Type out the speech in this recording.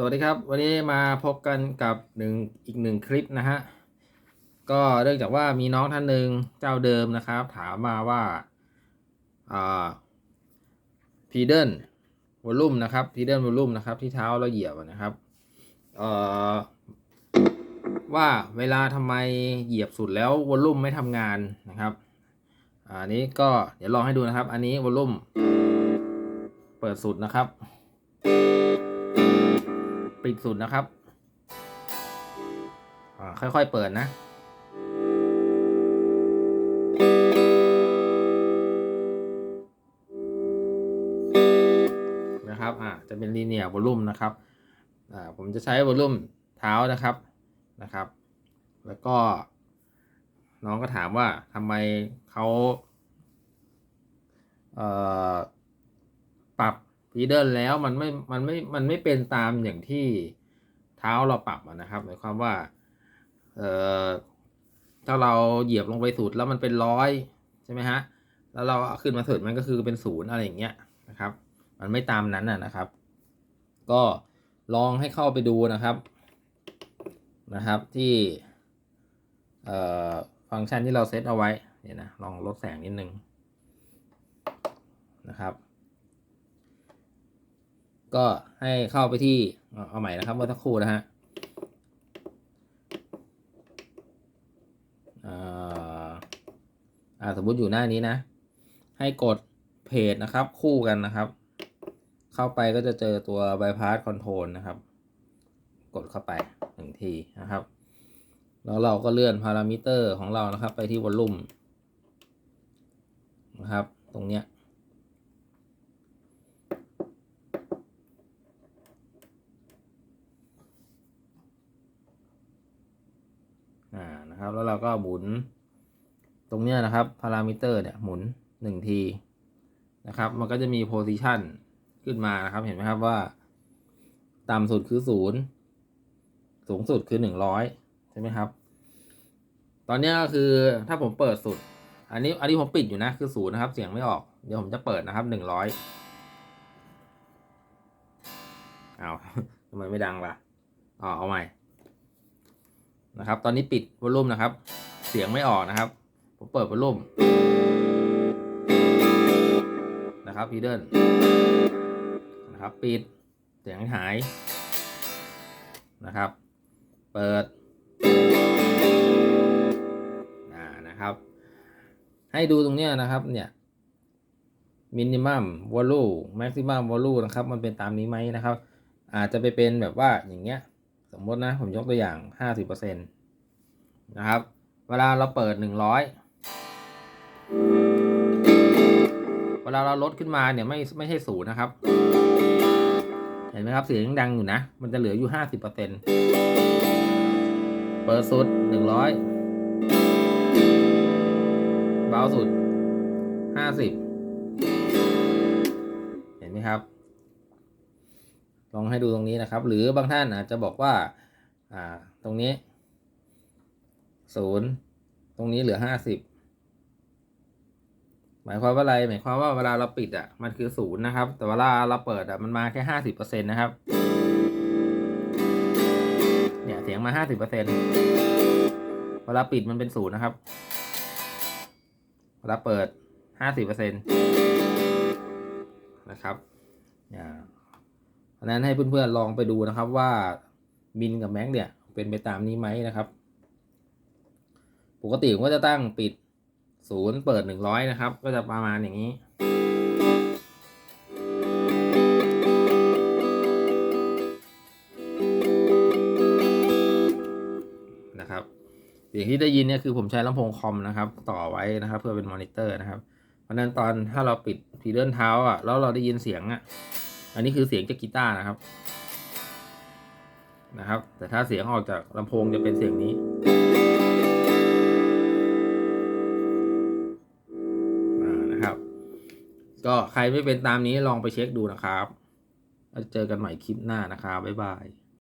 สวัสดีครับ วันนี้มาพบกันกับหนึ่งอีกหนึ่งคลิปนะฮะ ก็เนื่องจากว่ามีน้องท่านหนึ่งเจ้าเดิมนะครับ ถามมาว่าพีเดิลวอลลุ่มนะครับพีเดิลวอลลุ่มนะครับ ที่เท้าเราเหยียบนะครับว่าเวลาทำไมเหยียบสุดแล้ววอลลุ่มไม่ทำงานนะครับอันนี้ก็เดี๋ยวลองให้ดูนะครับ อันนี้วอลลุ่มเปิดสุดนะครับ ปิดสุดนะครับอ่าค่อยๆเปิดนะ นะครับอ่าจะเป็นลีเนียร์วอลลุ่มนะครับอ่าผมจะใช้วอลลุ่มเท้านะครับนะครับ แล้วก็ น้องก็ถามว่าทำไมเขาเอ่อป รับพีเดิลแล้วมันไม่มันไม่มันไม่เป็นตามอย่างที่เท้าเราปรับนะครับหมายความว่าเอ่อถ้าเราเหยียบลงไปสุดแล้วมันเป็นร้อยใช่ไหมฮะแล้วเราขึ้นมาสุดมันก็คือเป็นศูนย์อะไรอย่างเงี้ยนะครับ มันไม่ตามนั้นนะนะครับ ก็ลองให้เข้าไปดูนะครับนะครับที่เอ่อฟังก์ชันที่เราเซตเอาไว้เนี่ยนะลองลดแสงนิดนึงนะครับ ก็ให้เข้าไปที่เอาใหม่นะครับเมื่อสักครู่นะฮะอ่าสมมติอยู่หน้านี้นะ ให้กดเพจนะครับ คู่กันนะครับ เข้าไปก็จะเจอตัว bypass control นะครับ กดเข้าไปหนึ่งทีนะครับ แล้วเราก็เลื่อนพารามิเตอร์ของเรานะครับ ไปที่วอลลุ่มนะครับ ตรงเนี้ย อ่า นะครับ แล้วเราก็หมุน ตรงเนี้ยนะครับพารามิเตอร์เนี่ยหมุนหนึ่งทีนะครับ มันก็จะมีโพซิชันขึ้นมานะครับ เห็นไหมครับว่า ต่ำสุดคือศูนย์สูงสุดคือหนึ่งร้อยใช่ไหมครับ ตอนนี้ก็คือถ้าผมเปิดสุด อันนี้อันนี้ผมปิดอยู่นะคือศูนย์นะครับ เสียงไม่ออก เดี๋ยวผมจะเปิดนะครับหนึ่งร้อยอ้าวทำไมไม่ดังล่ะ อ๋อ เอาใหม่ นะครับ ตอนนี้ปิดวอลลุ่มนะครับ เสียงไม่ออกนะครับ ผมเปิดวอลลุ่มนะครับพีเดิลนะครับ ปิด เสียงหายนะครับ เปิดอ่านะครับ ให้ดูตรงเนี้ยนะครับ เนี่ยมินิมัมวอลลุ่มแม็กซิมัมวอลลุ่มนะครับ มันเป็นตามนี้ไหมนะครับ อาจจะไปเป็นแบบว่าอย่างเงี้ย สมมตินะ ผมยกตัวอย่างห้าสิบเปอร์เซ็นตนะครับ เวลาเราเปิดหนึ่งร้อยเวลาเราลดขึ้นมาเนี่ยไม่ไม่ใช่ศูนย์นะครับ เห็นไหมครับเสียงยังดังอยู่นะ มันจะเหลืออยู่ห้าสิบเปอร์เซ็นเปิดสุดหนึ่งร้อยเบาสุดห้าสิบเห็นไหมครับ ลองให้ดูตรงนี้นะครับ หรือบางท่านอาจจะบอกว่าอ่าตรงนี้ศูนย์ตรงนี้เหลือห้าสิบหมายความว่าอะไร หมายความว่าเวลาเราปิดอะมันคือศูนย์นะครับ แต่เวลาเราเปิดอะมันมาแค่ห้าสิบเปอร์เซ็นต์นะครับเนี่ยเสียงมาห้าสิบเปอร์เซ็นต์เวลาปิดมันเป็นศูนย์นะครับ เวลาเปิดห้าสิบเปอร์เซ็นต์นะครับเนี่ย เพราะนั้นให้เพื่อนๆลองไปดูนะครับว่ามินกับแม็กเนี่ยเป็นไปตามนี้ไหมนะครับ ปกติผมก็จะตั้งปิดศูนย์เปิดหนึ่งร้อยนะครับ ก็จะประมาณอย่างนี้ นะครับเสียงที่ได้ยินเนี่ยคือผมใช้ลำโพงคอมนะครับ ต่อไว้นะครับ เพื่อเป็นมอนิเตอร์นะครับ เพราะฉะนั้นตอนถ้าเราปิดพีเดิลเท้าอะแล้วเราได้ยินเสียงอะ อันนี้คือเสียงจากกีตาร์นะครับ นะครับ แต่ถ้าเสียงออกจากลำโพงจะเป็นเสียงนี้ นะครับ ก็ใครไม่เป็นตามนี้ลองไปเช็คดูนะครับเจอกันใหม่คลิปหน้านะครับบ๊ายบาย